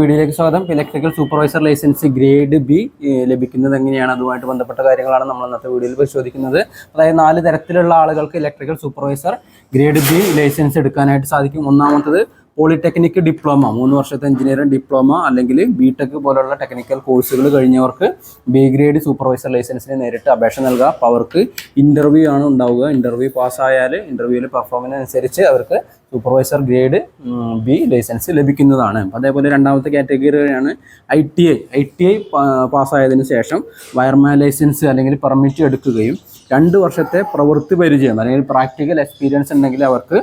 വീഡിയോയിലേക്ക് സ്വാഗതം. Electrical supervisor licence grade B ലഭിക്കുന്നത് എങ്ങനെയാണ്? അതുമായിട്ട് ബന്ധപ്പെട്ട കാര്യങ്ങളാണ് നമ്മൾ ഇന്നത്തെ വീഡിയോയിൽ പരിശോധിക്കുന്നത്. അതായത് നാല് തരത്തിലുള്ള ആളുകൾക്ക് electrical supervisor grade B licence എടുക്കാനായിട്ട് സാധിക്കും. ഒന്നാമത്തത് പോളിടെക്നിക് ഡിപ്ലോമ മൂന്ന് വർഷത്തെ എഞ്ചിനീയറിംഗ് ഡിപ്ലോമ അല്ലെങ്കിൽ ബി ടെക് പോലുള്ള ടെക്നിക്കൽ കോഴ്സുകൾ കഴിഞ്ഞവർക്ക് ബി ഗ്രേഡ് സൂപ്പർവൈസർ ലൈസൻസിന് നേരിട്ട് അപേക്ഷ നൽകുക. അപ്പോൾ അവർക്ക് ഇന്റർവ്യൂ ആണ് ഉണ്ടാവുക. ഇന്റർവ്യൂ പാസ്സായാൽ ഇന്റർവ്യൂവിൽ പെർഫോമൻസ് അനുസരിച്ച് അവർക്ക് സൂപ്പർവൈസർ ഗ്രേഡ് ബി ലൈസൻസ് ലഭിക്കുന്നതാണ്. അതേപോലെ രണ്ടാമത്തെ കാറ്റഗറിയാണ് I T I. I T I പാസ്സായതിനു ശേഷം വയർമാൻ ലൈസൻസ് അല്ലെങ്കിൽ പെർമിറ്റ് എടുക്കുകയും രണ്ട് വർഷത്തെ പ്രവൃത്തി പരിചയം അല്ലെങ്കിൽ പ്രാക്ടിക്കൽ എക്സ്പീരിയൻസ് ഉണ്ടെങ്കിൽ അവർക്ക്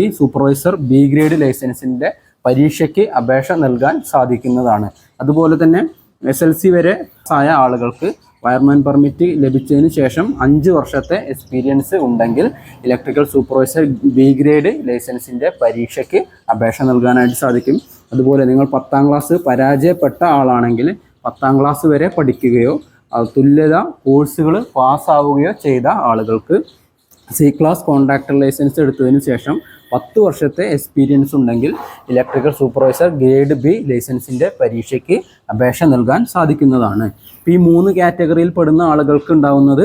ഈ സൂപ്പർവൈസർ ബി ഗ്രേഡ് ലൈസൻസിന്റെ പരീക്ഷയ്ക്ക് അപേക്ഷ നൽകാൻ സാധിക്കുന്നതാണ്. അതുപോലെ തന്നെ എസ് എൽ സി വരെ ആയ ആളുകൾക്ക് വയർമാൻ പെർമിറ്റ് ലഭിച്ചതിന് ശേഷം അഞ്ച് വർഷത്തെ എക്സ്പീരിയൻസ് ഉണ്ടെങ്കിൽ ഇലക്ട്രിക്കൽ സൂപ്പർവൈസർ ബി ഗ്രേഡ് ലൈസൻസിന്റെ പരീക്ഷയ്ക്ക് അപേക്ഷ നൽകാനായിട്ട് സാധിക്കും. അതുപോലെ നിങ്ങൾ പത്താം ക്ലാസ് പരാജയപ്പെട്ട ആളാണെങ്കിൽ പത്താം ക്ലാസ് വരെ പഠിക്കുകയോ തുല്യത കോഴ്സുകൾ പാസ്സാവുകയോ ചെയ്ത ആളുകൾക്ക് സി ക്ലാസ് കോൺട്രാക്ടർ ലൈസൻസ് എടുത്തതിന് ശേഷം പത്ത് വർഷത്തെ എക്സ്പീരിയൻസ് ഉണ്ടെങ്കിൽ ഇലക്ട്രിക്കൽ സൂപ്പർവൈസർ ഗ്രേഡ് ബി ലൈസൻസിന്റെ പരീക്ഷയ്ക്ക് അപേക്ഷ നൽകാൻ സാധിക്കുന്നതാണ്. ഈ മൂന്ന് കാറ്റഗറിയിൽ പെടുന്ന ആളുകൾക്ക് ഉണ്ടാവുന്നത്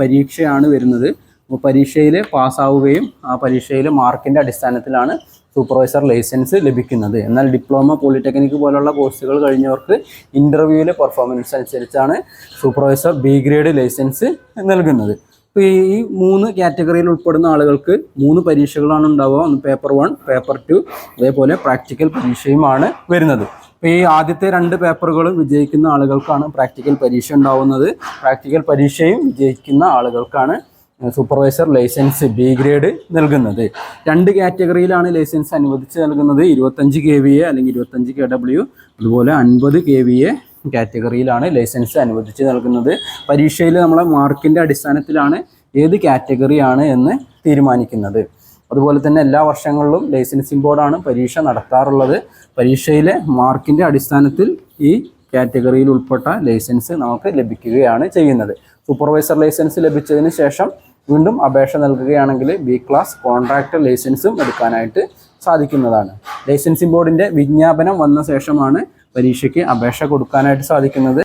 പരീക്ഷയാണ് വരുന്നത്. അപ്പോൾ പരീക്ഷയിൽ പാസ്സാവുകയും ആ പരീക്ഷയിൽ മാർക്കിന്റെ അടിസ്ഥാനത്തിലാണ് സൂപ്പർവൈസർ ലൈസൻസ് ലഭിക്കുന്നത്. എന്നാൽ ഡിപ്ലോമ പോളിടെക്നിക് പോലുള്ള കോഴ്സുകൾ കഴിഞ്ഞവർക്ക് ഇന്റർവ്യൂവിലെ പെർഫോമൻസ് അനുസരിച്ചാണ് സൂപ്പർവൈസർ ബി ഗ്രേഡ് ലൈസൻസ് നൽകുന്നത്. ഇപ്പോൾ ഈ മൂന്ന് കാറ്റഗറിയിൽ ഉൾപ്പെടുന്ന ആളുകൾക്ക് മൂന്ന് പരീക്ഷകളാണ് ഉണ്ടാവുക. ഒന്ന് പേപ്പർ വൺ പേപ്പർ ടു അതേപോലെ പ്രാക്ടിക്കൽ പരീക്ഷയുമാണ് വരുന്നത്. ഇപ്പോൾ ഈ ആദ്യത്തെ രണ്ട് പേപ്പറുകളും വിജയിക്കുന്ന ആളുകൾക്കാണ് പ്രാക്ടിക്കൽ പരീക്ഷ ഉണ്ടാവുന്നത്. പ്രാക്ടിക്കൽ പരീക്ഷയും വിജയിക്കുന്ന ആളുകൾക്കാണ് സൂപ്പർവൈസർ ലൈസൻസ് ബി ഗ്രേഡ് നൽകുന്നത്. രണ്ട് കാറ്റഗറിയിലാണ് ലൈസൻസ് അനുവദിച്ച് നൽകുന്നത്. ഇരുപത്തഞ്ച് കെ വി എ അല്ലെങ്കിൽ ഇരുപത്തഞ്ച് കെ ഡബ്ല്യു അതുപോലെ അൻപത് കെ വി എ കാറ്റഗറിയിലാണ് ലൈസൻസ് അനുവദിച്ച് നൽകുന്നത്. പരീക്ഷയിൽ നമ്മളെ മാർക്കിന്റെ അടിസ്ഥാനത്തിലാണ് ഏത് കാറ്റഗറിയാണ് എന്ന് തീരുമാനിക്കുന്നത്. അതുപോലെ തന്നെ എല്ലാ വർഷങ്ങളിലും ലൈസൻസിംഗ് ബോർഡാണ് പരീക്ഷ നടത്താറുള്ളത്. പരീക്ഷയിലെ മാർക്കിന്റെ അടിസ്ഥാനത്തിൽ ഈ കാറ്റഗറിയിൽ ഉൾപ്പെട്ട ലൈസൻസ് നമുക്ക് ലഭിക്കുകയാണ് ചെയ്യുന്നത്. സൂപ്പർവൈസർ ലൈസൻസ് ലഭിച്ചതിന് ശേഷം വീണ്ടും അപേക്ഷ നൽകുകയാണെങ്കിൽ ബി ക്ലാസ് കോൺട്രാക്ടർ ലൈസൻസും എടുക്കാനായിട്ട് സാധിക്കുന്നതാണ്. ലൈസൻസിംഗ് ബോർഡിന്റെ വിജ്ഞാപനം വന്ന ശേഷമാണ് പരീക്ഷയ്ക്ക് അപേക്ഷ കൊടുക്കാനായിട്ട് സാധിക്കുന്നത്.